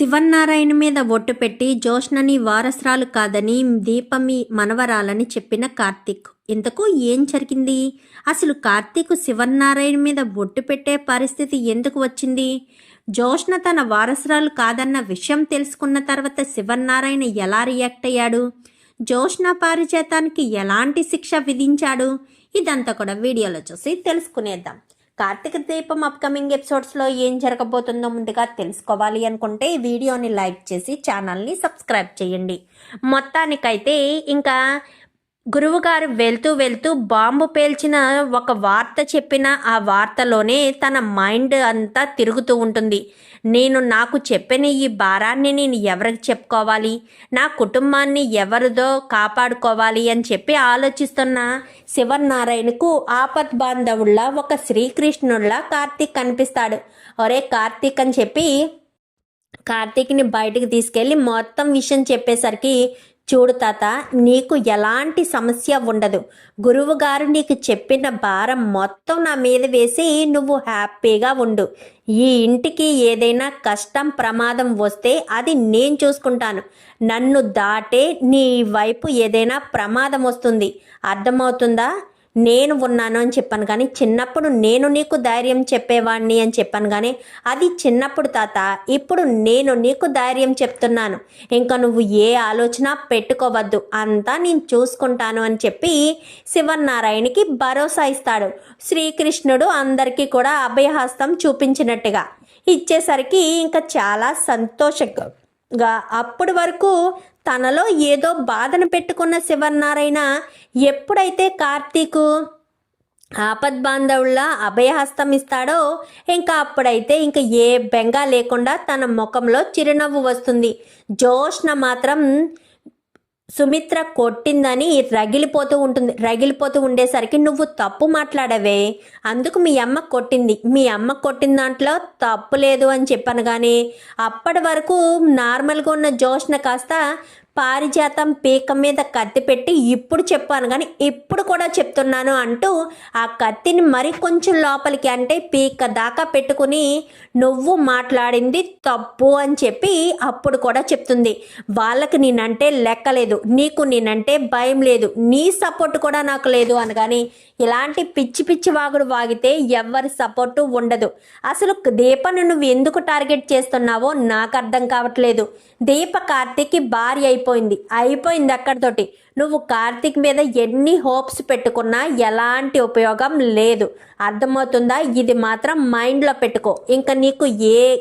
శివన్నారాయణ మీద ఒట్టు పెట్టి జోష్నని వారసురాలు కాదని దీపమి మనవరాలని చెప్పిన కార్తీక్. ఇంతకు ఏం జరిగింది? అసలు కార్తీక్ శివన్నారాయణ మీద ఒట్టు పెట్టే పరిస్థితి ఎందుకు వచ్చింది? జోష్న తన వారసురాలు కాదన్న విషయం తెలుసుకున్న తర్వాత శివన్నారాయణ ఎలా రియాక్ట్ అయ్యాడు? జోష్న పారిజాతానికి ఎలాంటి శిక్ష విధించాడు? ఇదంతా కూడా వీడియోలో చూసి తెలుసుకునేద్దాం. కార్తీక దీపం అప్కమింగ్ ఎపిసోడ్స్లో ఏం జరగబోతుందో ముందుగా తెలుసుకోవాలి అనుకుంటే ఈ వీడియోని లైక్ చేసి ఛానల్ని సబ్స్క్రైబ్ చేయండి. మొత్తానికైతే ఇంకా గురువుగారు వెళ్తూ వెళ్తూ బాంబు పేల్చిన ఒక వార్త చెప్పిన ఆ వార్తలోనే తన మైండ్ అంతా తిరుగుతూ ఉంటుంది. నేను నాకు చెప్పిన ఈ భారాన్ని నేను ఎవరికి చెప్పుకోవాలి? నా కుటుంబాన్ని ఎవరిదో కాపాడుకోవాలి అని చెప్పి ఆలోచిస్తున్న శివనారాయణకు ఆపత్ బాంధవుల్లా ఒక శ్రీకృష్ణుల్లా కార్తీక్ కనిపిస్తాడు. ఒరే కార్తీక్ అని చెప్పి కార్తీక్ని బయటకు తీసుకెళ్ళి మొత్తం విషయం చెప్పేసరికి చూడు తాత నీకు ఎలాంటి సమస్య ఉండదు. గురువు గారు నీకు చెప్పిన భారం మొత్తం నా మీద వేసి నువ్వు హ్యాపీగా ఉండు. ఈ ఇంటికి ఏదైనా కష్టం ప్రమాదం వస్తే అది నేను చూసుకుంటాను. నన్ను దాటే నీ వైపు ఏదైనా ప్రమాదం వస్తుంది. అర్థమవుతుందా? నేను ఉన్నాను అని చెప్పాను కానీ చిన్నప్పుడు నేను నీకు ధైర్యం చెప్పేవాడిని అని చెప్పాను కానీ అది చిన్నప్పుడు తాత ఇప్పుడు నేను నీకు ధైర్యం చెప్తున్నాను. ఇంకా నువ్వు ఏ ఆలోచన పెట్టుకోవద్దు అంతా నేను చూసుకుంటాను అని చెప్పి శివనారాయణకి భరోసా ఇస్తాడు. శ్రీకృష్ణుడు అందరికీ కూడా అభయహస్తం చూపించినట్టుగా. ఇచ్చేసరికి ఇంకా చాలా సంతోషంగా అప్పటి వరకు తనలో ఏదో బాధను పెట్టుకున్న శివనారాయణ ఎప్పుడైతే కార్తీకు ఆపద్బాంధవుల్లా అభయహస్తం ఇస్తాడో ఇంకా అప్పుడైతే ఇంకా ఏ బెంగ లేకుండా తన ముఖంలో చిరునవ్వు వస్తుంది. జోష్న మాత్రం సుమిత్ర కొట్టిందని రగిలిపోతూ ఉంటుంది. రగిలిపోతూ ఉండేసరికి నువ్వు తప్పు మాట్లాడవే. అందుకు మీ అమ్మ కొట్టింది. మీ అమ్మ కొట్టిన దాంట్లో తప్పు లేదు అని చెప్పాను కానీ అప్పటి వరకు నార్మల్గా ఉన్న జోష్న కాస్త పారిజాతం పీక మీద కత్తి పెట్టి ఇప్పుడు చెప్పాను కానీ ఇప్పుడు కూడా చెప్తున్నాను అంటూ ఆ కత్తిని మరి కొంచెం లోపలికి అంటే పీక దాకా పెట్టుకుని నువ్వు మాట్లాడింది తప్పు అని చెప్పి అప్పుడు కూడా చెప్తుంది. వాళ్ళకి నేనంటే లెక్కలేదు నీకు నేనంటే భయం లేదు. నీ సపోర్ట్ కూడా నాకు లేదు అనగాని ఇలాంటి పిచ్చి పిచ్చి వాగుడు వాగితే ఎవరి సపోర్టు ఉండదు. అసలు దీపను నువ్వు ఎందుకు టార్గెట్ చేస్తున్నావో నాకు అర్థం కావట్లేదు. దీప కార్తీక్కి భార్య అయిపోయింది. అయిపోయింది అక్కడితోటి. నువ్వు కార్తీక్ మీద ఎన్ని హోప్స్ పెట్టుకున్నా ఎలాంటి ఉపయోగం లేదు. అర్థమవుతుందా? ఇది మాత్రం మైండ్లో పెట్టుకో. ఇంకా నీకు ఏ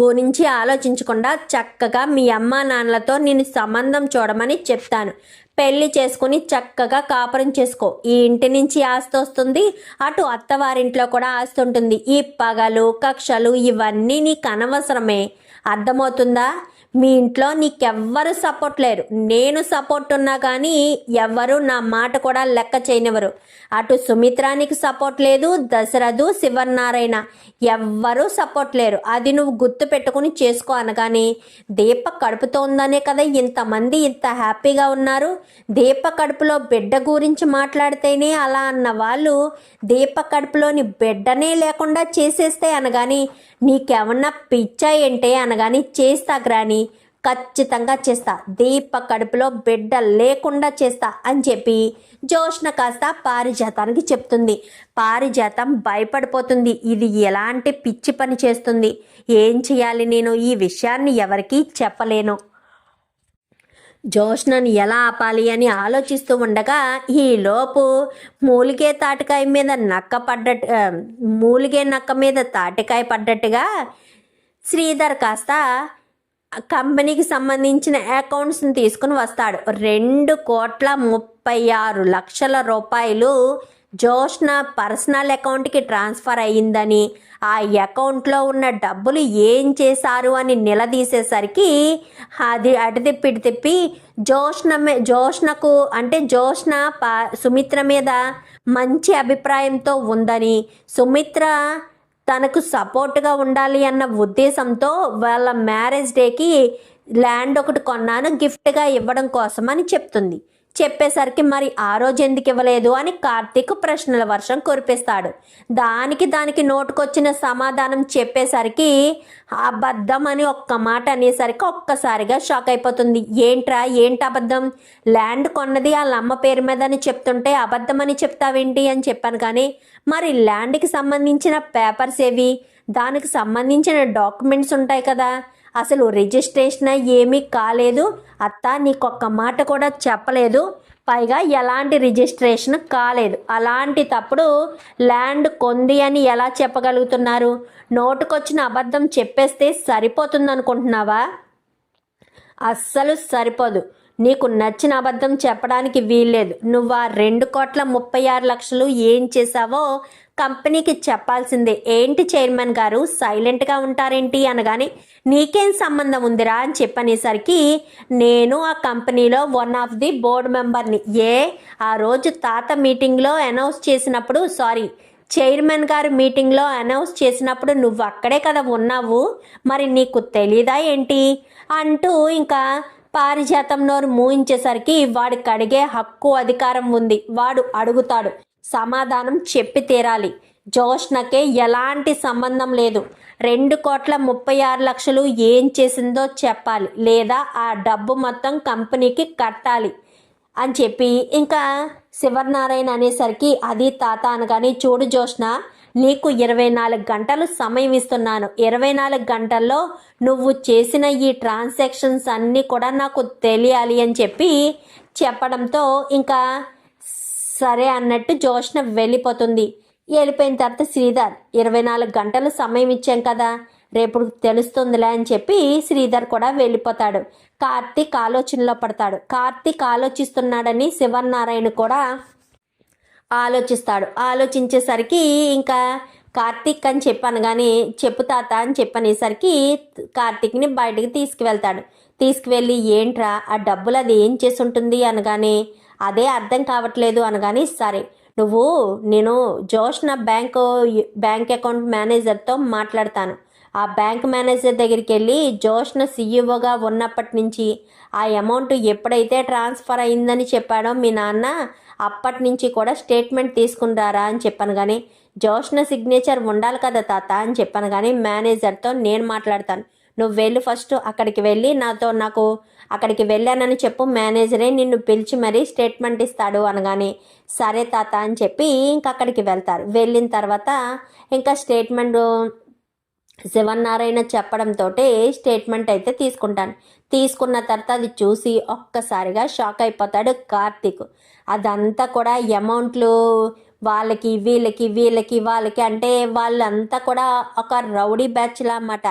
గురించి ఆలోచించకుండా చక్కగా మీ అమ్మ నాన్నలతో నేను సంబంధం చూడమని చెప్తాను. పెళ్ళి చేసుకుని చక్కగా కాపురం చేసుకో. ఈ ఇంటి నుంచి ఆస్తి వస్తుంది. అటు అత్తవారింట్లో కూడా ఆస్తి ఉంటుంది. ఈ పగలు కక్షలు ఇవన్నీ నీకు అనవసరమే. అర్థమవుతుందా? మీ ఇంట్లో నీకెవ్వరు సపోర్ట్ లేరు. నేను సపోర్ట్ ఉన్నా కానీ ఎవ్వరు నా మాట కూడా లెక్క చేయనివ్వరు. అటు సుమిత్రానికి సపోర్ట్ లేదు దశరథు శివనారాయణ ఎవ్వరూ సపోర్ట్ లేరు. అది నువ్వు గుర్తు పెట్టుకుని చేసుకో అనగానే దీప కడుపుతో ఉందనే కదా ఇంతమంది ఇంత హ్యాపీగా ఉన్నారు. దీప కడుపులో బిడ్డ గురించి మాట్లాడితేనే అలా అన్న వాళ్ళు దీప కడుపులోని బిడ్డనే లేకుండా చేసేస్తే అనగాని నీకేమన్నా పిచ్చా ఏంటే అనగాని చేస్తా గ్రాని. ఖచ్చితంగా చేస్తా. దీప కడుపులో బిడ్డ లేకుండా చేస్తా అని చెప్పి జోష్ణ కాస్త పారిజాతానికి చెప్తుంది. పారిజాతం భయపడిపోతుంది. ఇది ఎలాంటి పిచ్చి పని చేస్తుంది? ఏం చేయాలి నేను? ఈ విషయాన్ని ఎవరికీ చెప్పలేను. జోష్నను ఎలా ఆపాలి అని ఆలోచిస్తూ ఉండగా ఈలోపు మూలిగే తాటికాయ మీద నక్క పడ్డట్టు మూలిగే నక్క మీద తాటికాయ పడ్డట్టుగా శ్రీధర్ కాస్త కంపెనీకి సంబంధించిన అకౌంట్స్ని తీసుకుని వస్తాడు. రెండు కోట్ల ముప్పై ఆరు లక్షల రూపాయలు జోష్న పర్సనల్ అకౌంట్కి ట్రాన్స్ఫర్ అయ్యిందని ఆ అకౌంట్లో ఉన్న డబ్బులు ఏం చేశారు అని నిలదీసేసరికి అది అటు తిప్పి ఇటు తిప్పి జోష్న మీ- జోష్నకు అంటే జోష్న ప సుమిత్ర మీద మంచి అభిప్రాయంతో ఉందని సుమిత్ర తనకు సపోర్ట్గా ఉండాలి అన్న ఉద్దేశంతో వాళ్ళ మ్యారేజ్ డేకి ల్యాండ్ ఒకటి కొన్నాను గిఫ్ట్గా ఇవ్వడం కోసమని చెప్తుంది. చెప్పేసరికి మరి ఆ రోజు ఎందుకు ఇవ్వలేదు అని కార్తీక్ ప్రశ్నల వర్షం కురిపిస్తాడు. దానికి దానికి నోటుకొచ్చిన సమాధానం చెప్పేసరికి అబద్ధం అని ఒక్క మాట అనేసరికి ఒక్కసారిగా షాక్ అయిపోతుంది. ఏంట్రా? ఏంటి అబద్ధం? ల్యాండ్ కొన్నది వాళ్ళ అమ్మ పేరు మీద అని చెప్తుంటే అబద్ధం అని చెప్తావేంటి అని చెప్పాను కానీ మరి ల్యాండ్కి సంబంధించిన పేపర్స్ ఏవి? దానికి సంబంధించిన డాక్యుమెంట్స్ ఉంటాయి కదా. అసలు రిజిస్ట్రేషన్ ఏమీ కాలేదు. అత్త నీకొక్క మాట కూడా చెప్పలేదు. పైగా ఎలాంటి రిజిస్ట్రేషన్ కాలేదు. అలాంటి తప్పుడు ల్యాండ్ కొంది అని ఎలా చెప్పగలుగుతున్నారు? నోటుకొచ్చిన అబద్ధం చెప్పేస్తే సరిపోతుంది అనుకుంటున్నావా అస్సలు సరిపోదు. నీకు నచ్చిన అబద్ధం చెప్పడానికి వీల్లేదు. నువ్వు ఆ రెండు కోట్ల ముప్పై ఆరు లక్షలు ఏం చేశావో కంపెనీకి చెప్పాల్సిందే. ఏంటి చైర్మన్ గారు? సైలెంట్గా ఉంటారేంటి అనగానే నీకేం సంబంధం ఉందిరా? అని చెప్పనేసరికి నేను ఆ కంపెనీలో వన్ ఆఫ్ ది బోర్డు మెంబర్ని. ఏ? ఆ రోజు తాత మీటింగ్లో అనౌన్స్ చేసినప్పుడు సారీ చైర్మన్ గారు మీటింగ్లో అనౌన్స్ చేసినప్పుడు నువ్వు అక్కడే కదా ఉన్నావు? మరి నీకు తెలీదా ఏంటి? అంటూ ఇంకా పారిజాతం నోరు మూయించేసరికి వాడికి అడిగే హక్కు అధికారం ఉంది. వాడు అడుగుతాడు సమాధానం చెప్పి తీరాలి. జోష్నకే ఎలాంటి సంబంధం లేదు. రెండు కోట్ల ముప్పై ఆరు లక్షలు ఏం చేసిందో చెప్పాలి. లేదా ఆ డబ్బు మొత్తం కంపెనీకి కట్టాలి అని చెప్పి. ఇంకా శివనారాయణ అనేసరికి అది తాత అనగానే చూడు జోష్న నీకు ఇరవై నాలుగు గంటలు సమయం ఇస్తున్నాను. ఇరవై నాలుగు గంటల్లో నువ్వు చేసిన ఈ ట్రాన్సాక్షన్స్ అన్నీ కూడా నాకు తెలియాలి అని చెప్పి చెప్పడంతో ఇంకా సరే అన్నట్టు జోష్న వెళ్ళిపోతుంది. వెళ్ళిపోయిన తర్వాత శ్రీధర్ ఇరవై నాలుగు గంటలు సమయం ఇచ్చాం కదా రేపు తెలుస్తుందిలే అని చెప్పి శ్రీధర్ కూడా వెళ్ళిపోతాడు. కార్తీక్ ఆలోచనలో పడతాడు. కార్తీక్ ఆలోచిస్తున్నాడని శివనారాయణ కూడా ఆలోచిస్తాడు. ఆలోచించేసరికి ఇంకా కార్తీక్ అని చెప్పాను కానీ చెప్పు తాత అని చెప్పనేసరికి కార్తీక్ని బయటకు తీసుకువెళ్తాడు. తీసుకువెళ్ళి ఏంట్రా ఆ డబ్బులు అది ఏం చేసి ఉంటుంది? అనగానే అదే అర్థం కావట్లేదు అనగానే సరే నువ్వు నేను జోష్న బ్యాంకు బ్యాంక్ అకౌంట్ మేనేజర్తో మాట్లాడతాను. ఆ బ్యాంక్ మేనేజర్ దగ్గరికి వెళ్ళి జోష్న సీఈఓగా ఉన్నప్పటి నుంచి ఆ అమౌంట్ ఎప్పుడైతే ట్రాన్స్ఫర్ అయిందని చెప్పాడో మీ నాన్న అప్పటి నుంచి కూడా స్టేట్మెంట్ తీసుకుంటారా అని చెప్పాను కానీ జోష్న సిగ్నేచర్ ఉండాలి కదా తాత అని చెప్పాను కానీ మేనేజర్తో నేను మాట్లాడతాను. నువ్వు వెళ్ళి ఫస్ట్ అక్కడికి వెళ్ళి నాతో నాకు అక్కడికి వెళ్ళానని చెప్పు మేనేజరే నిన్ను పిలిచి మరీ స్టేట్మెంట్ ఇస్తాడు అనగానే సరే తాత అని చెప్పి ఇంకా అక్కడికి వెళ్తారు. వెళ్ళిన తర్వాత ఇంకా స్టేట్మెంట్ శివనారాయణ చెప్పడంతో స్టేట్మెంట్ అయితే తీసుకుంటాను. తీసుకున్న తర్వాత అది చూసి ఒక్కసారిగా షాక్ అయిపోతాడు కార్తీక్. అదంతా కూడా అమౌంట్లు వాళ్ళకి వీళ్ళకి వీళ్ళకి వాళ్ళకి అంటే వాళ్ళంతా కూడా ఒక రౌడీ బ్యాచ్లా అన్నమాట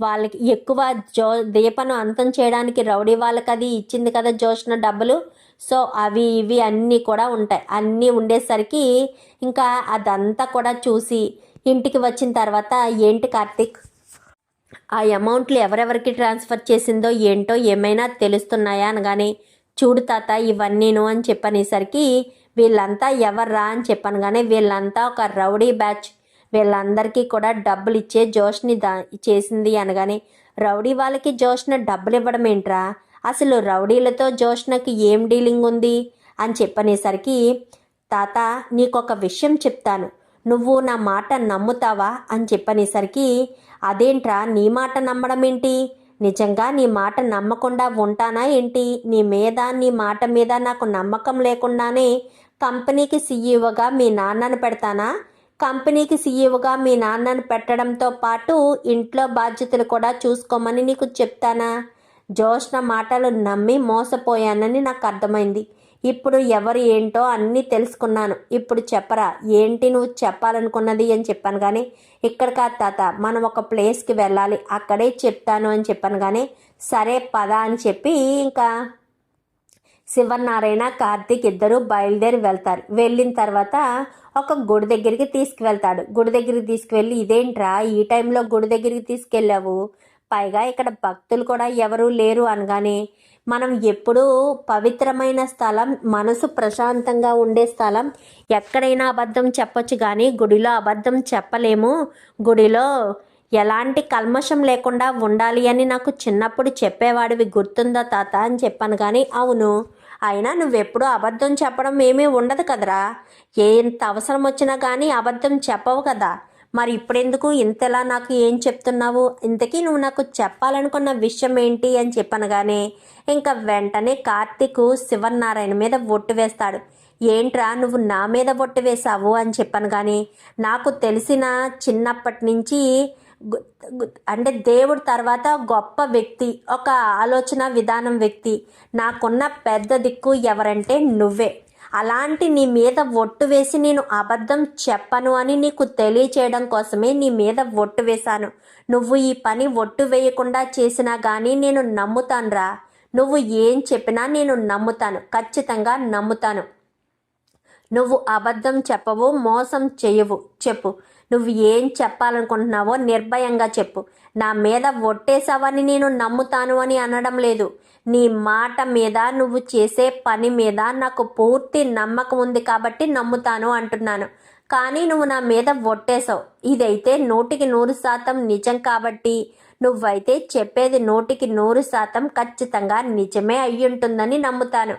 వాళ్ళకి ఎక్కువ జో దీపను అంతం చేయడానికి రౌడీ వాళ్ళకి అది ఇచ్చింది కదా జోష్న డబ్బులు. సో అవి ఇవి అన్నీ కూడా ఉంటాయి. అన్నీ ఉండేసరికి ఇంకా అదంతా కూడా చూసి ఇంటికి వచ్చిన తర్వాత ఏంటి కార్తీక్? ఆ అమౌంట్లు ఎవరెవరికి ట్రాన్స్ఫర్ చేసిందో ఏంటో ఏమైనా తెలుస్తున్నాయా అనగానే చూడు తాత ఇవన్నీను అని చెప్పనేసరికి వీళ్ళంతా ఎవర్రా అని చెప్పాను కానీ వీళ్ళంతా ఒక రౌడీ బ్యాచ్ వీళ్ళందరికీ కూడా డబ్బులు ఇచ్చే జోష్ని దా చేసింది అనగానే రౌడీ వాళ్ళకి జోష్న డబ్బులు ఇవ్వడం ఏంట్రా? అసలు రౌడీలతో జోష్నకి ఏం డీలింగ్ ఉంది? అని చెప్పనేసరికి తాత నీకొక విషయం చెప్తాను. నువ్వు నా మాట నమ్ముతావా? అని చెప్పనేసరికి అదేంట్రా నీ మాట నమ్మడం ఏంటి? నిజంగా నీ మాట నమ్మకుండా ఉంటానా ఏంటి? నీ మీద నీ మాట మీద నాకు నమ్మకం లేకుండానే కంపెనీకి సీఈఓగా మీ నాన్నను పెడతానా? కంపెనీకి సీఈఓగా మీ నాన్నను పెట్టడంతో పాటు ఇంట్లో బాధ్యతలు కూడా చూసుకోమని నీకు చెప్తానా? జోష్న మాటలు నమ్మి మోసపోయానని నాకు అర్థమైంది. ఇప్పుడు ఎవరు ఏంటో అన్నీ తెలుసుకున్నాను. ఇప్పుడు చెప్పరా ఏంటి నువ్వు చెప్పాలనుకున్నది అని చెప్పాను కానీ ఇక్కడ కాదు తాత మనం ఒక ప్లేస్కి వెళ్ళాలి అక్కడే చెప్తాను అని చెప్పాను కానీ సరే పద అని చెప్పి ఇంకా శివనారాయణ కార్తీక్ ఇద్దరు బయలుదేరి వెళ్తారు. వెళ్ళిన తర్వాత ఒక గుడి దగ్గరికి తీసుకువెళ్తాడు. గుడి దగ్గరికి తీసుకువెళ్ళి ఇదేంట్రా ఈ టైంలో గుడి దగ్గరికి తీసుకెళ్ళావు? పైగా ఇక్కడ భక్తులు కూడా ఎవరూ లేరు అనగానే మనం ఎప్పుడూ పవిత్రమైన స్థలం మనసు ప్రశాంతంగా ఉండే స్థలం ఎక్కడైనా అబద్ధం చెప్పొచ్చు కానీ గుడిలో అబద్ధం చెప్పలేము. గుడిలో ఎలాంటి కల్మషం లేకుండా ఉండాలి అని నాకు చిన్నప్పుడు చెప్పేవాడివి గుర్తుందా తాత? అని చెప్పాను కానీ అవును. అయినా నువ్వెప్పుడూ అబద్ధం చెప్పడం ఏమీ ఉండదు కదరా. ఎంత అవసరం వచ్చినా కానీ అబద్ధం చెప్పవు కదా. మరి ఇప్పుడెందుకు? ఇంతలా నాకు ఏం చెప్తున్నావు? ఇంతకీ నువ్వు నాకు చెప్పాలనుకున్న విషయం ఏంటి అని చెప్పనగానే ఇంకా వెంటనే కార్తీకు శివనారాయణ మీద ఒట్టు వేస్తాడు. ఏంట్రా నువ్వు నా మీద ఒట్టు వేశావు అని చెప్పాను కానీ నాకు తెలిసిన చిన్నప్పటి నుంచి అంటే దేవుడు తర్వాత గొప్ప వ్యక్తి ఒక ఆలోచన విధానం వ్యక్తి. నాకున్న పెద్ద దిక్కు ఎవరంటే నువ్వే. అలాంటి నీ మీద ఒట్టు వేసి నేను అబద్ధం చెప్పను అని నీకు తెలియచేయడం కోసమే నీ మీద ఒట్టు వేశాను. నువ్వు ఈ పని ఒట్టు వేయకుండా చేసినా కానీ నేను నమ్ముతానురా. నువ్వు ఏం చెప్పినా నేను నమ్ముతాను. ఖచ్చితంగా నమ్ముతాను. నువ్వు అబద్ధం చెప్పవు మోసం చేయవు. చెప్పు. నువ్వు ఏం చెప్పాలనుకుంటున్నావో నిర్భయంగా చెప్పు. నా మీద ఒట్టేసావని నేను నమ్ముతాను అని అనడం లేదు. నీ మాట మీద నువ్వు చేసే పని మీద నాకు పూర్తి నమ్మకం ఉంది కాబట్టి నమ్ముతాను అంటున్నాను. కానీ నువ్వు నా మీద ఒట్టేశావు. ఇదైతే నూటికి నూరు శాతం నిజం కాబట్టి నువ్వైతే చెప్పేది నూటికి నూరు శాతం ఖచ్చితంగా నిజమే అయ్యుంటుందని నమ్ముతాను.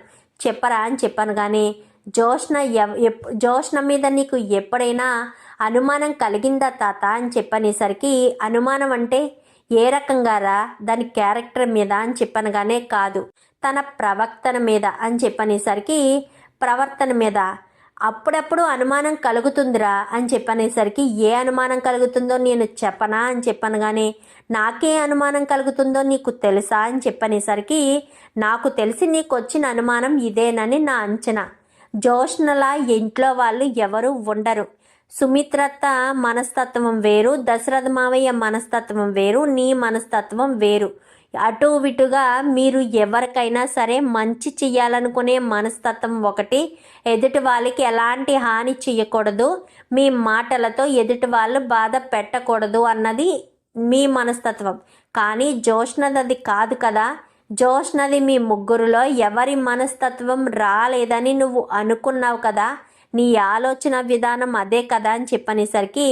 చెప్పరా అని చెప్పాను కానీ జోష్న ఎప్- జోష్న మీద నీకు ఎప్పుడైనా అనుమానం కలిగిందా తాత అని చెప్పనేసరికి అనుమానం అంటే ఏ రకంగా రా? దాని క్యారెక్టర్ మీద అని చెప్పనగానే కాదు. తన ప్రవర్తన మీద అని చెప్పనేసరికి ప్రవర్తన మీద? అప్పుడప్పుడు అనుమానం కలుగుతుందిరా అని చెప్పనేసరికి ఏ అనుమానం కలుగుతుందో నేను చెప్పనా అని చెప్పనగానే నాకే అనుమానం కలుగుతుందో నీకు తెలుసా అని చెప్పనేసరికి నాకు తెలిసి నీకు వచ్చిన అనుమానం ఇదేనని నా అంచనా. జోష్నలా ఇంట్లో వాళ్ళు ఎవరు ఉండరు. సుమిత్రత్త మనస్తత్వం వేరు దశరథ మావయ్య మనస్తత్వం వేరు నీ మనస్తత్వం వేరు. అటు ఇటుగా మీరు ఎవరికైనా సరే మంచి చెయ్యాలనుకునే మనస్తత్వం ఒకటి. ఎదుటి వాళ్ళకి ఎలాంటి హాని చేయకూడదు మీ మాటలతో ఎదుటి వాళ్ళు బాధ పెట్టకూడదు అన్నది మీ మనస్తత్వం. కానీ జోష్నది కాదు కదా. జోష్నది మీ ముగ్గురులో ఎవరి మనస్తత్వం రాలేదని నువ్వు అనుకున్నావు కదా. నీ ఆలోచన విధానం అదే కదా అని చెప్పనేసరికి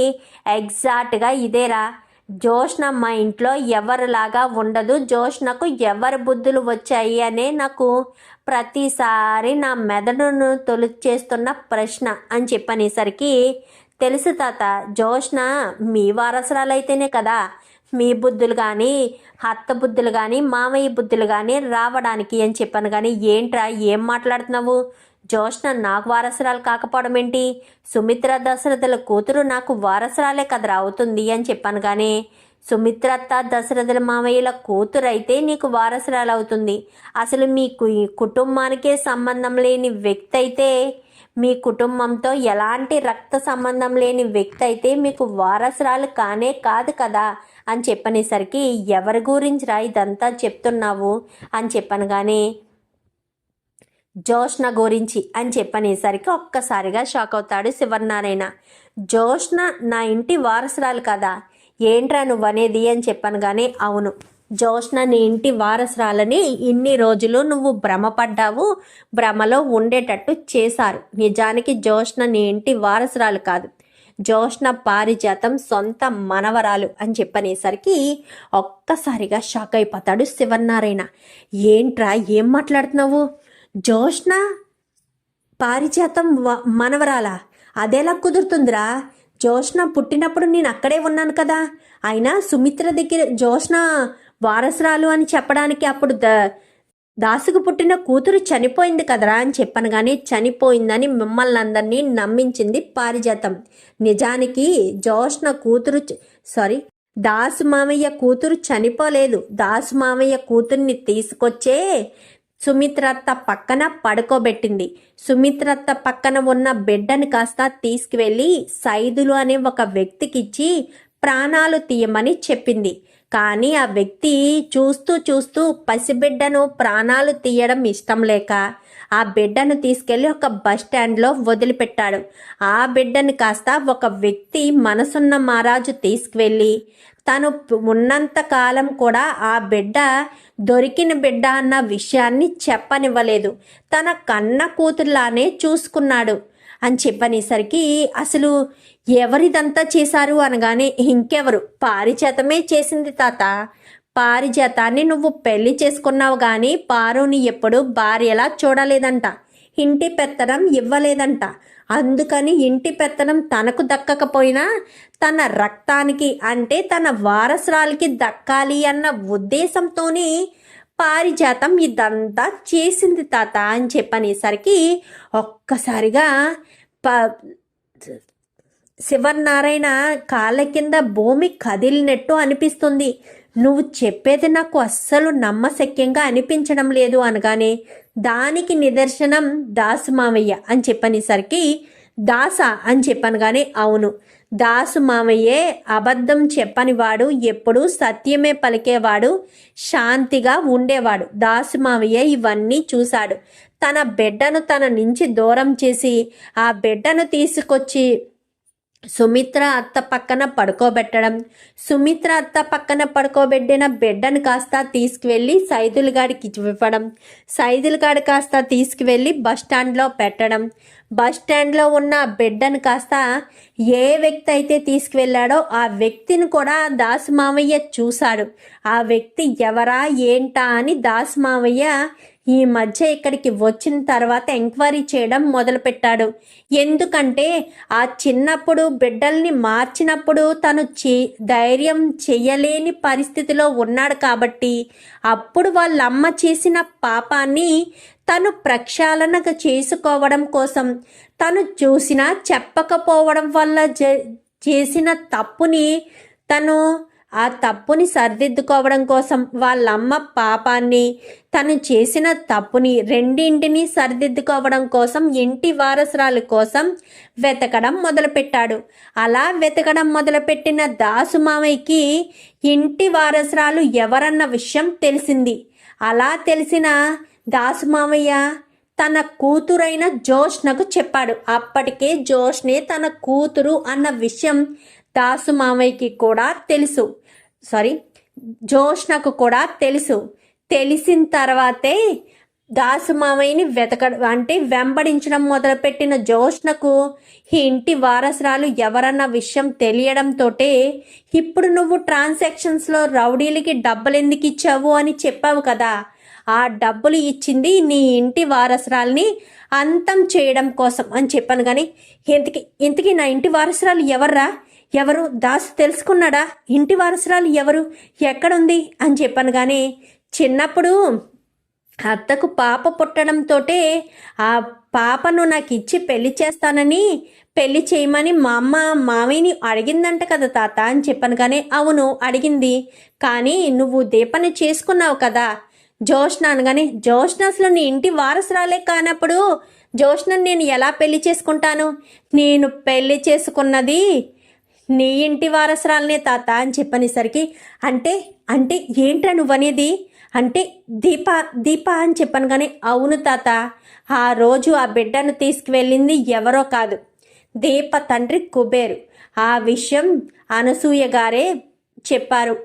ఎగ్జాక్ట్గా ఇదేరా. జోష్న మా ఇంట్లో ఎవరిలాగా ఉండదు. జోష్నకు ఎవరి బుద్ధులు వచ్చాయి అనే నాకు ప్రతిసారి నా మెదడును తొలిచేస్తున్న ప్రశ్న అని చెప్పనేసరికి తెలుసు తాత జోష్న మీ వారసురాలైతేనే కదా. మీ బుద్ధులు కానీ అత్త బుద్ధులు కానీ మామయ్య బుద్ధులు కానీ రావడానికి అని చెప్పాను. కానీ ఏంట్రా ఏం మాట్లాడుతున్నావు? జోష్న నాకు వారసురాలు కాకపోవడం ఏంటి? సుమిత్ర దశరథుల కూతురు నాకు వారసురాలే కదరా అవుతుంది అని చెప్పాను కానీ సుమిత్రత్త దశరథుల మామయ్యల కూతురైతే నీకు వారసురాలు అవుతుంది. అసలు మీ ఈ కుటుంబానికే సంబంధం లేని వ్యక్తి అయితే మీ కుటుంబంతో ఎలాంటి రక్త సంబంధం లేని వ్యక్తి అయితే మీకు వారసురాలు కానే కాదు కదా అని చెప్పనేసరికి ఎవరి గురించి రా ఇదంతా చెప్తున్నావు అని చెప్పాను కానీ జోష్ణ గురించి అని చెప్పనేసరికి ఒక్కసారిగా షాక్ అవుతాడు శివనారాయణ జోష్ణ నా ఇంటి వారసురాలు కదా ఏంట్రా నువ్వు అనేది అని చెప్పాను కానీ అవును. జోష్ణ నీ ఇంటి వారసురాలని ఇన్ని రోజులు నువ్వు భ్రమపడ్డావు భ్రమలో ఉండేటట్టు చేశారు. నిజానికి జోష్ణ నీ ఇంటి వారసురాలు కాదు. జోష్న పారిజాతం సొంత మనవరాలు అని చెప్పనేసరికి ఒక్కసారిగా షాక్ అయిపోతాడు శివనారాయణ ఏంట్రా ఏం మాట్లాడుతున్నావు? జోష్న పారిజాతం వ- మనవరాలా? అదెలా కుదురుతుందిరా. జోష్న పుట్టినప్పుడు నేను అక్కడే ఉన్నాను కదా. అయినా సుమిత్ర దగ్గర జోష్న వారసురాలు అని చెప్పడానికి అప్పుడు ద దాసుకు పుట్టిన కూతురు చనిపోయింది కదరా అని చెప్పాను కానీ చనిపోయిందని మిమ్మల్ని అందరినీ నమ్మించింది పారిజాతం. నిజానికి జోష్న కూతురు సారీ దాసు మామయ్య కూతురు చనిపోలేదు. దాసు మామయ్య కూతుర్ని తీసుకొచ్చే సుమిత్రత్త పక్కన పడుకోబెట్టింది. సుమిత్రత్త పక్కన ఉన్న బిడ్డను కాస్త తీసుకువెళ్ళి సైదులు అనే ఒక వ్యక్తికిచ్చి ప్రాణాలు తీయమని చెప్పింది. కానీ ఆ వ్యక్తి చూస్తూ చూస్తూ పసిబిడ్డను ప్రాణాలు తీయడం ఇష్టం లేక ఆ బిడ్డను తీసుకెళ్ళి ఒక బస్ స్టాండ్లో వదిలిపెట్టాడు. ఆ బిడ్డను కాస్త ఒక వ్యక్తి మనసున్న మహారాజు తీసుకువెళ్ళి తను ఉన్నంత కాలం కూడా ఆ బిడ్డ దొరికిన బిడ్డ అన్న విషయాన్ని చెప్పనివ్వలేదు. తన కన్న కూతురులానే చూసుకున్నాడు. అని చెప్పనేసరికి అసలు ఎవరిదంతా చేశారు అనగానే ఇంకెవరు? పారిచేతమే చేసింది తాత. పారిజాతాన్ని నువ్వు పెళ్ళి చేసుకున్నావు కానీ పారుని ఎప్పుడు భార్యలా చూడలేదంట. ఇంటి పెత్తనం ఇవ్వలేదంట. అందుకని ఇంటి పెత్తనం తనకు దక్కకపోయినా తన రక్తానికి అంటే తన వారసురాలకి దక్కాలి అన్న ఉద్దేశంతోనే పారిజాతం ఇదంతా చేసింది తాత అని చెప్పనేసరికి ఒక్కసారిగా ప శివనారాయణ కాళ్ళ కింద భూమి కదిలినట్టు అనిపిస్తుంది. నువ్వు చెప్పేది నాకు అస్సలు నమ్మశక్యంగా అనిపించడం లేదు అనగానే దానికి నిదర్శనం దాసు మామయ్య అని చెప్పనేసరికి దాస అని చెప్పాను కానీ అవును. దాసు మామయ్యే అబద్ధం చెప్పనివాడు ఎప్పుడూ సత్యమే పలికేవాడు శాంతిగా ఉండేవాడు. దాసు మామయ్య ఇవన్నీ చూశాడు. తన బిడ్డను తన నుంచి దూరం చేసి ఆ బిడ్డను తీసుకొచ్చి సుమిత్ర అత్త పక్కన పడుకోబెట్టడం. సుమిత్ర అత్త పక్కన పడుకోబెట్టిన బిడ్డను కాస్త తీసుకువెళ్ళి సైదులగాడికి ఇవ్వడం. సైదులగాడు కాస్త తీసుకువెళ్ళి బస్ స్టాండ్లో పెట్టడం. బస్ స్టాండ్లో ఉన్న బిడ్డను కాస్త ఏ వ్యక్తి అయితే తీసుకువెళ్ళాడో ఆ వ్యక్తిని కూడా దాసు మామయ్య చూశాడు. ఆ వ్యక్తి ఎవరా ఏంటా అని దాసు మామయ్య ఈ మధ్య ఇక్కడికి వచ్చిన తర్వాత ఎంక్వైరీ చేయడం మొదలుపెట్టాడు. ఎందుకంటే ఆ చిన్నప్పుడు బిడ్డల్ని మార్చినప్పుడు తను చే ధైర్యం చేయలేని పరిస్థితిలో ఉన్నాడు కాబట్టి అప్పుడు వాళ్ళ అమ్మ చేసిన పాపాన్ని తను ప్రక్షాళన చేసుకోవడం కోసం తను చూసినా చెప్పకపోవడం వల్ల చేసిన తప్పుని తను ఆ తప్పుని సరిదిద్దుకోవడం కోసం వాళ్ళమ్మ పాపాన్ని తను చేసిన తప్పుని రెండింటిని సరిదిద్దుకోవడం కోసం ఇంటి వారసురాలు కోసం వెతకడం మొదలుపెట్టాడు. అలా వెతకడం మొదలుపెట్టిన దాసు మామయ్యకి ఇంటి వారసురాలు ఎవరన్న విషయం తెలిసింది. అలా తెలిసిన దాసు మామయ్య తన కూతురైన జోష్నకు చెప్పాడు. అప్పటికే జోష్నే తన కూతురు అన్న విషయం దాసు మామయ్యకి కూడా తెలుసు. సారీ జోష్నకు కూడా తెలుసు. తెలిసిన తర్వాతే దాసు మామయ్యని వెతక అంటే వెంబడించడం మొదలుపెట్టిన జోష్నకు ఈ ఇంటి వారసురాలు ఎవరన్న విషయం తెలియడంతో ఇప్పుడు నువ్వు ట్రాన్సాక్షన్స్లో రౌడీలకి డబ్బులు ఎందుకు ఇచ్చావు అని చెప్పావు కదా. ఆ డబ్బులు ఇచ్చింది నీ ఇంటి వారసురాల్ని అంతం చేయడం కోసం అని చెప్పాను కానీ ఇంతకి ఇంతకీ నా ఇంటి వారసురాలు ఎవర్రా? ఎవరు దాసు తెలుసుకున్నాడా? ఇంటి వారసురాలు ఎవరు? ఎక్కడుంది? అని చెప్పాను కానీ చిన్నప్పుడు అత్తకు పాప పుట్టడంతోటే ఆ పాపను నాకు ఇచ్చి పెళ్ళి చేస్తానని పెళ్ళి చేయమని మా అమ్మ మామయ్యని అడిగిందంట కదా తాత అని చెప్పాను కానీ అవును అడిగింది. కానీ నువ్వు దీపని చేసుకున్నావు కదా. జోష్న అనగానే జోష్న అసలు నీ ఇంటి వారసురాలే కానప్పుడు జోష్నని నేను ఎలా పెళ్ళి చేసుకుంటాను? నేను పెళ్ళి చేసుకున్నది నీ ఇంటి వారసురాలనే తాత అని చెప్పనేసరికి అంటే అంటే ఏంట్రా నువ్వనేది? అంటే దీప దీప అని చెప్పాను కానీ అవును తాత ఆ రోజు ఆ బిడ్డను తీసుకువెళ్ళింది ఎవరో కాదు దీప తండ్రి కుబేరు. ఆ విషయం అనసూయ గారే చెప్పారు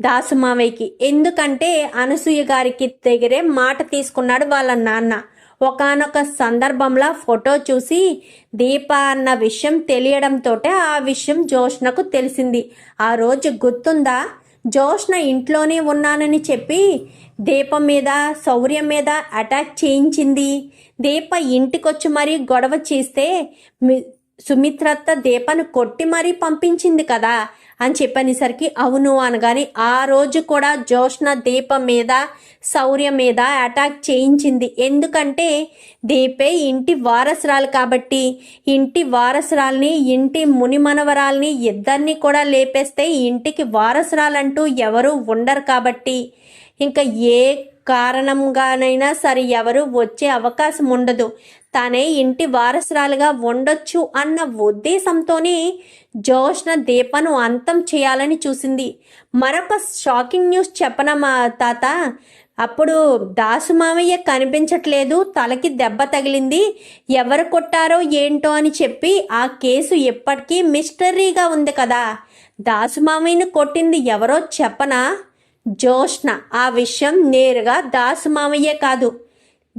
దాసుమావయ్యకి ఎందుకంటే అనసూయ గారికి దగ్గరే మాట తీసుకున్నాడు వాళ్ళ నాన్న. ఒకనొక సందర్భంలో ఫోటో చూసి దీప అన్న విషయం తెలియడంతో ఆ విషయం జోష్నకు తెలిసింది. ఆ రోజు గుర్తుందా? జోష్న ఇంట్లోనే ఉన్నానని చెప్పి దీపం మీద శౌర్యం మీద అటాక్ చేయించింది. దీప ఇంటికొచ్చి మరీ గొడవ చేస్తే సుమిత్రత్త దీపను కొట్టి మరీ పంపించింది కదా. అని చెప్పనేసరికి అవును అనగానే ఆ రోజు కూడా జోష్న దీపం మీద శౌర్య మీద అటాక్ చేయించింది. ఎందుకంటే దీపే ఇంటి వారసురాలు కాబట్టి ఇంటి వారసురాల్ని ఇంటి ముని మనవరాల్ని ఇద్దరిని కూడా లేపేస్తే ఇంటికి వారసురాలంటూ ఎవరు ఉండరు కాబట్టి ఇంకా ఏ కారణంగానైనా సరే ఎవరు వచ్చే అవకాశం ఉండదు. తానే ఇంటి వారసురాలుగా ఉండొచ్చు అన్న ఉద్దేశంతోనే జోష్న దీపను అంతం చేయాలని చూసింది. మరొక షాకింగ్ న్యూస్ చెప్పన మా తాత? అప్పుడు దాసు మామయ్య కనిపించట్లేదు తలకి దెబ్బ తగిలింది. ఎవరు కొట్టారో ఏంటో అని చెప్పి ఆ కేసు ఇప్పటికీ మిస్టరీగా ఉంది కదా. దాసు మామయ్యను కొట్టింది ఎవరో చెప్పనా? జోష్న. ఆ విషయం నేరుగా దాసు మామయ్యే కాదు.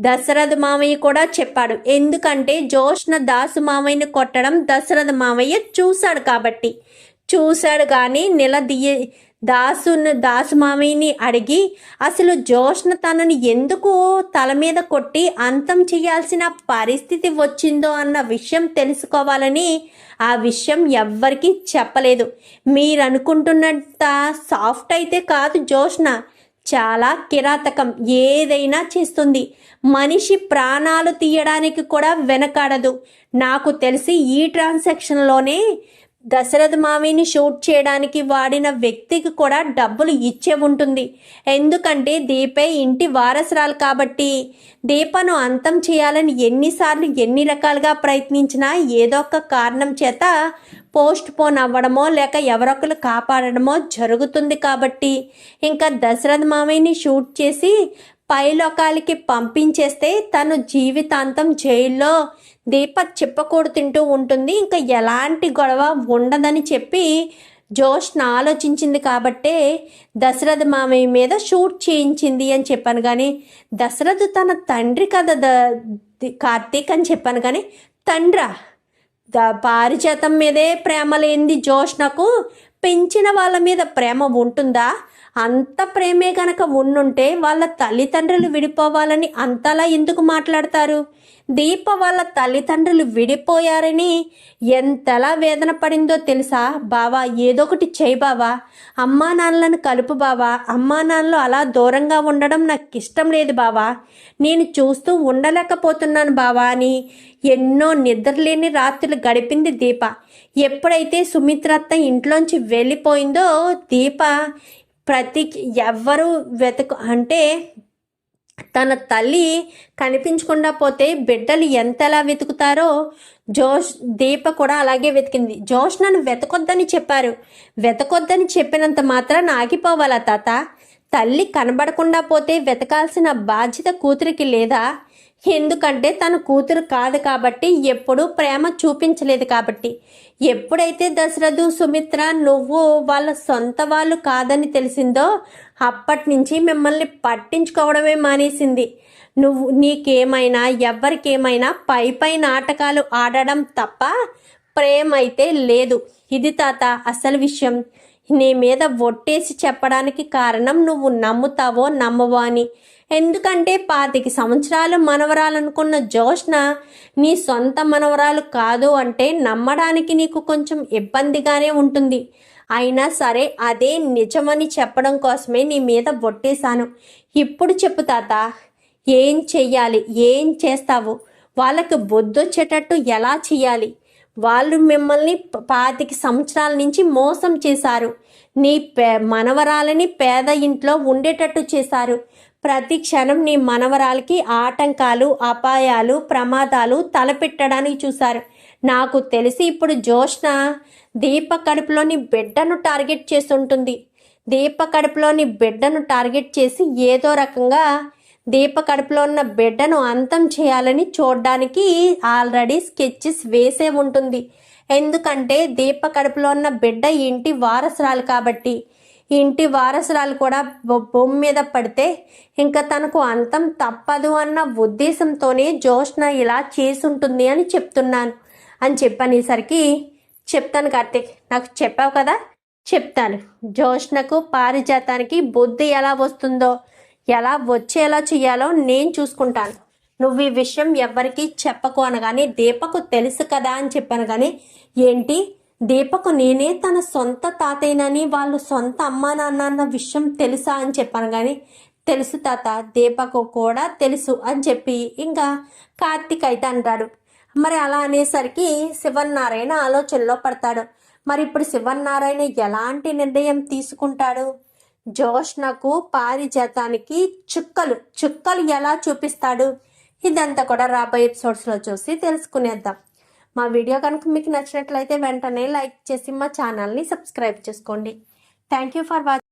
దశరథ మామయ్య కూడా చెప్పాడు. ఎందుకంటే జోష్న దాసు మామయ్యని కొట్టడం దశరథ మామయ్య చూశాడు కాబట్టి. చూశాడు కానీ నిలదీయ దాసును దాసు మామయ్యని అడిగి అసలు జోష్న తనని ఎందుకు తల మీద కొట్టి అంతం చేయాల్సిన పరిస్థితి వచ్చిందో అన్న విషయం తెలుసుకోవాలని ఆ విషయం ఎవ్వరికీ చెప్పలేదు. మీరు అనుకుంటున్నంత సాఫ్ట్ అయితే కాదు జోష్న. చాలా కిరాతకం ఏదైనా చేస్తుంది. మనిషి ప్రాణాలు తీయడానికి కూడా వెనకాడదు. నాకు తెలిసి ఈ ట్రాన్సాక్షన్లోనే దశరథ మావిని షూట్ చేయడానికి వాడిన వ్యక్తికి కూడా డబ్బులు ఇచ్చే ఉంటుంది. ఎందుకంటే దీపే ఇంటి వారసురాలు కాబట్టి దీపను అంతం చేయాలని ఎన్నిసార్లు ఎన్ని రకాలుగా ప్రయత్నించినా ఏదో ఒక కారణం చేత పోస్ట్ పోన్ అవ్వడమో లేక ఎవరొకరు కాపాడడమో జరుగుతుంది కాబట్టి ఇంకా దశరథ మామయ్యని షూట్ చేసి పైలోకాలకి పంపించేస్తే తను జీవితాంతం జైల్లో దీప చెప్పకూడు తింటూ ఉంటుంది. ఇంకా ఎలాంటి గొడవ ఉండదని చెప్పి జోష్న ఆలోచించింది కాబట్టే దశరథ మామయ్య మీద షూట్ చేయించింది అని చెప్పాను కానీ దశరథ తన తండ్రి కదా ద కార్తీక్ అని చెప్పాను కానీ తండ్రా ద పారిజాతం మీదే ప్రేమ లేనిది జోష్నకు పెంచిన వాళ్ళ మీద ప్రేమ ఉంటుందా? అంత ప్రేమే గనక ఉండుంటే వాళ్ళ తల్లిదండ్రులు విడిపోవాలని అంతలా ఎందుకు మాట్లాడతారు? దీప వాళ్ళ తల్లిదండ్రులు విడిపోయారని ఎంతలా వేదన పడిందో తెలుసా? బావా ఏదో ఒకటి చేయి బావా. అమ్మా నాన్నలను కలుపు బావా. అమ్మా నాన్నలు అలా దూరంగా ఉండడం నాకు ఇష్టం లేదు బావా. నేను చూస్తూ ఉండలేకపోతున్నాను బావా అని ఎన్నో నిద్రలేని రాత్రులు గడిపింది దీప. ఎప్పుడైతే సుమిత్రత్త ఇంట్లోంచి వెళ్ళిపోయిందో దీప ప్రతి ఎవ్వరు వెతకు అంటే తన తల్లి కనిపించకుండా పోతే బిడ్డలు ఎంతలా వెతుకుతారో జోష్ దీప కూడా అలాగే వెతికింది. జోష్ నన్ను వెతకొద్దని చెప్పారు. వెతకొద్దని చెప్పినంత మాత్రాన ఆగిపోవాలా తాత? తల్లి కనబడకుండా పోతే వెతకాల్సిన బాధ్యత కూతురికి లేదా? ఎందుకంటే తన కూతురు కాదు కాబట్టి ఎప్పుడూ ప్రేమ చూపించలేదు కాబట్టి. ఎప్పుడైతే దశరథు సుమిత్ర నువ్వు వాళ్ళ సొంత వాళ్ళు కాదని తెలిసిందో అప్పటి నుంచి మిమ్మల్ని పట్టించుకోవడమే మానేసింది. నువ్వు నీకేమైనా ఎవరికేమైనా పై పై నాటకాలు ఆడడం తప్ప ప్రేమ అయితే లేదు. ఇది తాత అసలు విషయం. నీ మీద ఒట్టేసి చెప్పడానికి కారణం నువ్వు నమ్ముతావో నమ్మవో అని. ఎందుకంటే పాతికి సంవత్సరాలు మనవరాలనుకున్న జోష్న నీ సొంత మనవరాలు కాదు అంటే నమ్మడానికి నీకు కొంచెం ఇబ్బందిగానే ఉంటుంది. అయినా సరే అదే నిజమని చెప్పడం కోసమే నీ మీద బొట్టేశాను. ఇప్పుడు చెప్పు తాత ఏం చెయ్యాలి? ఏం చేస్తావు? వాళ్ళకి బొద్దొచ్చేటట్టు ఎలా చేయాలి వాళ్ళు మిమ్మల్ని పాతికి పాతిక సంవత్సరాల నుంచి మోసం చేశారు. నీ పే మనవరాలని పేద ఇంట్లో ఉండేటట్టు చేశారు. ప్రతి క్షణం నీ మనవరాలకి ఆటంకాలు అపాయాలు ప్రమాదాలు తలపెట్టడానికి చూశారు. నాకు తెలిసి ఇప్పుడు జోష్న దీప కడుపులోని బిడ్డను టార్గెట్ చేసి ఉంటుంది దీప కడుపులోని బిడ్డను టార్గెట్ చేసి ఏదో రకంగా దీప కడుపులో ఉన్న బిడ్డను అంతం చేయాలని చూడడానికి ఆల్రెడీ స్కెచెస్ వేసే ఉంటుంది. ఎందుకంటే దీప కడుపులో ఉన్న బిడ్డ ఇంటి వారసురాలు కాబట్టి. ఇంటి వారసురాలు కూడా బొ- భూమి మీద పడితే ఇంకా తనకు అంతం తప్పదు అన్న ఉద్దేశంతోనే జోష్న ఇలా చేసుంటుంది అని చెప్తున్నాను. అని చెప్పనేసరికి చెప్తాను కార్తీక్ నాకు చెప్పావు కదా? చెప్తాను. జోష్నకు పారిజాతానికి బుద్ధి ఎలా వస్తుందో ఎలా వచ్చేలా చేయాలో నేను చూసుకుంటాను. నువ్వు ఈ విషయం ఎవ్వరికీ చెప్పకు అనగానే దీపకు తెలుసు కదా అని చెప్పాను కానీ ఏంటి? దీపకు నేనే తన సొంత తాతయ్యనని వాళ్ళు సొంత అమ్మా నాన్న అన్న విషయం తెలుసా అని చెప్పాను కానీ తెలుసు తాత దీపకు కూడా తెలుసు అని చెప్పి ఇంకా కార్తీక్ అయితే అంటాడు. మరి అలా అనేసరికి శివన్నారాయణ ఆలోచనలో పడతాడు. మరి ఇప్పుడు శివన్నారాయణ ఎలాంటి నిర్ణయం తీసుకుంటాడు? జోష్నకు పారిజాతానికి చుక్కలు చుక్కలు ఎలా చూపిస్తాడు? ఇదంతా కూడా రాబోయే ఎపిసోడ్స్లో చూసి తెలుసుకునేద్దాం. మా వీడియో కనుక మీకు నచ్చినట్లయితే వెంటనే లైక్ చేసి మా ఛానల్ని సబ్స్క్రైబ్ చేసుకోండి. Thank you for watching